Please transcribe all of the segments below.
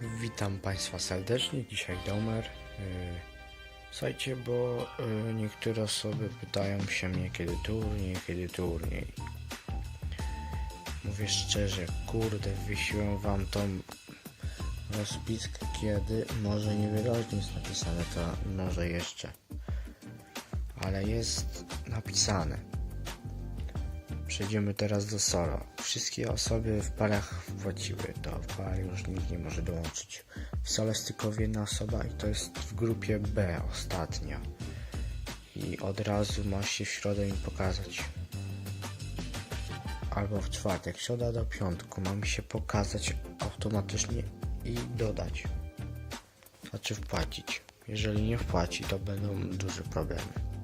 Witam Państwa serdecznie, dzisiaj Domer. Yy, Słuchajcie, bo yy, niektóre osoby pytają się mnie kiedy turniej, kiedy turniej. Mówię szczerze, kurde, wysiłem Wam tą rozpiskę kiedy, może niewyraźnie jest napisane to, może jeszcze. Ale jest napisane. Przejdziemy teraz do solo. Wszystkie osoby w parach wpłaciły, to w parę już nikt nie może dołączyć. W solo jest tylko jedna osoba i to jest w grupie B ostatnia. I od razu ma się w środę im pokazać. Albo w czwartek, środa do piątku ma mi się pokazać automatycznie i dodać. Znaczy wpłacić. Jeżeli nie wpłaci, to będą duże problemy.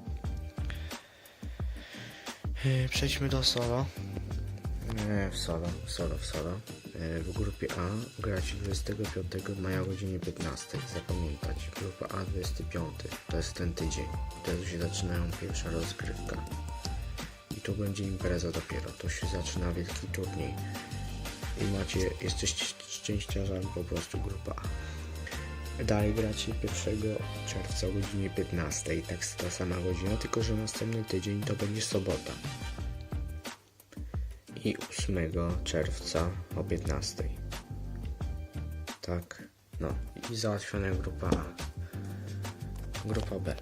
Yy, Przejdźmy do solo. Yy, W solo, w solo, w solo. Yy, W grupie A grać 25 maja o godzinie 15. Zapamiętać. Grupa A 25. To jest ten tydzień. Wtedy się zaczynają pierwsza rozgrywka. I tu będzie impreza dopiero. To się zaczyna wielki turniej. I macie, jesteście szczęściarzami po prostu grupa A. Dalej gracie 1 czerwca o godzinie 15, tak ta sama godzina, tylko że następny tydzień to będzie sobota. I 8 czerwca o 15. Tak, no i załatwiona grupa A. Grupa B.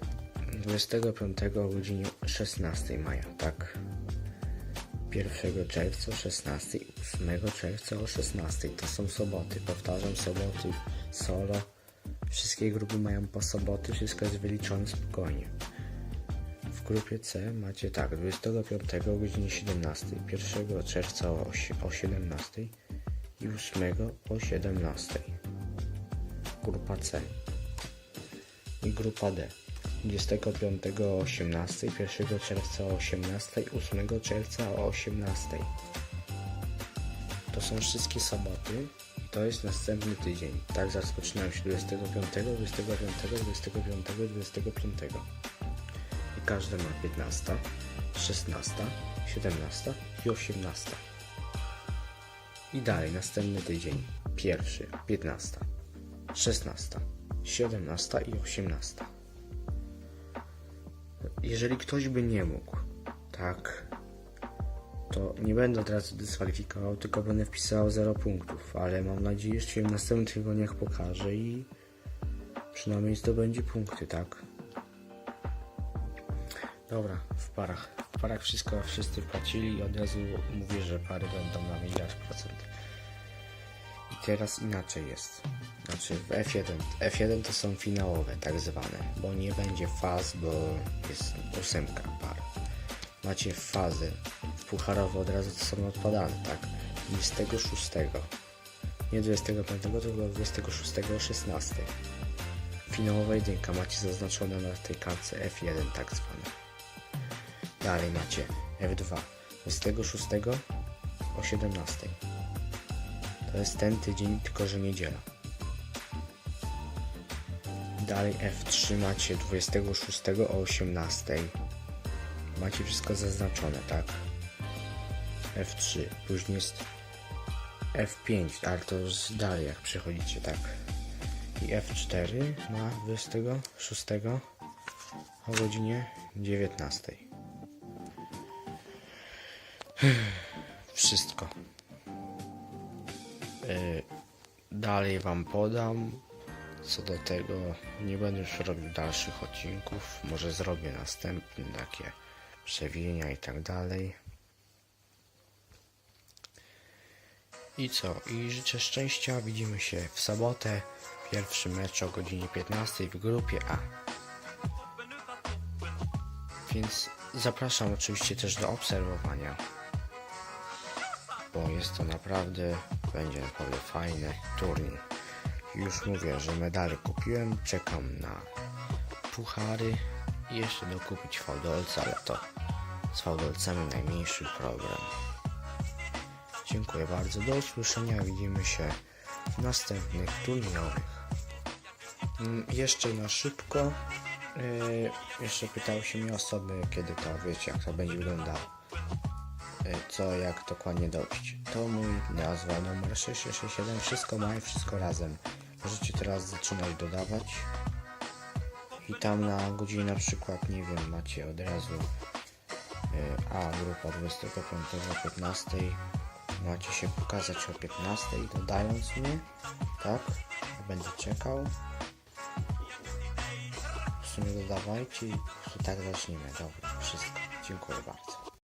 25 o godzinie 16 maja, tak. 1 czerwca o 16, 8 czerwca o 16. To są soboty. Powtarzam, soboty solo. Wszystkie grupy mają po soboty, wszystko jest wyliczone spokojnie. W grupie C macie tak, 25 o godzinie 17, 1 czerwca o, o 17 i 8 o 17. Grupa C. I grupa D. 25 o 18, 1 czerwca o 18, 8 czerwca o 18. To są wszystkie soboty to jest następny tydzień. Tak rozpoczynają się 25, 25, 25, 25. I każdy ma 15, 16, 17 i 18. I dalej następny tydzień. Pierwszy, 15, 16, 17 i 18. Jeżeli ktoś by nie mógł, tak, to nie będę od razu dyskwalifikował, tylko będę wpisywał 0 punktów, ale mam nadzieję, że się w następnych tygodniach pokaże i przynajmniej zdobędzie punkty, tak? Dobra, w parach. W parach wszystko wszyscy wpłacili i od razu mówię, że pary będą na miliard procent. I teraz inaczej jest. Znaczy w F1. F1 to są finałowe tak zwane, bo nie będzie faz, bo jest ósemka par macie fazy pucharowe od razu są odpadane, tak? 26. Nie 25, tylko 26 o 16. Finałowa jedynka macie zaznaczone na tej kartce F1 tak zwane. Dalej macie F2 26 o 17. To jest ten tydzień, tylko że niedziela. Dalej F3 macie 26 o 18 macie wszystko zaznaczone, tak? F3, później jest F5, ale to już dalej jak przechodzicie, tak? I F4 ma 26 o godzinie 19. Wszystko. Yy, dalej wam podam. Co do tego nie będę już robił dalszych odcinków. Może zrobię następne takie przewinienia i tak dalej. I co? I życzę szczęścia. Widzimy się w sobotę. Pierwszy mecz o godzinie 15 w grupie A. Więc zapraszam oczywiście też do obserwowania. Bo jest to naprawdę, będzie naprawdę fajny turniej. Już mówię, że medale kupiłem. Czekam na puchary i jeszcze dokupić fałdolce, ale to z fałdolcami najmniejszy problem. Dziękuję bardzo, do usłyszenia, widzimy się w następnych turniejowych. Mm, Jeszcze na szybko, yy, jeszcze pytały się mnie osoby, kiedy to, wiecie, jak to będzie wyglądało. Yy, co, jak dokładnie dobić. To mój nazwa, numer 6667, wszystko ma i wszystko razem. możecie teraz zaczynać dodawać. I tam na godzinę na przykład, nie wiem, macie od razu y, A grupa 25 o 15. Macie się pokazać o 15 dodając mnie, tak? Będę czekał. W sumie dodawajcie i tak zaczniemy. Dobra, wszystko. Dziękuję bardzo.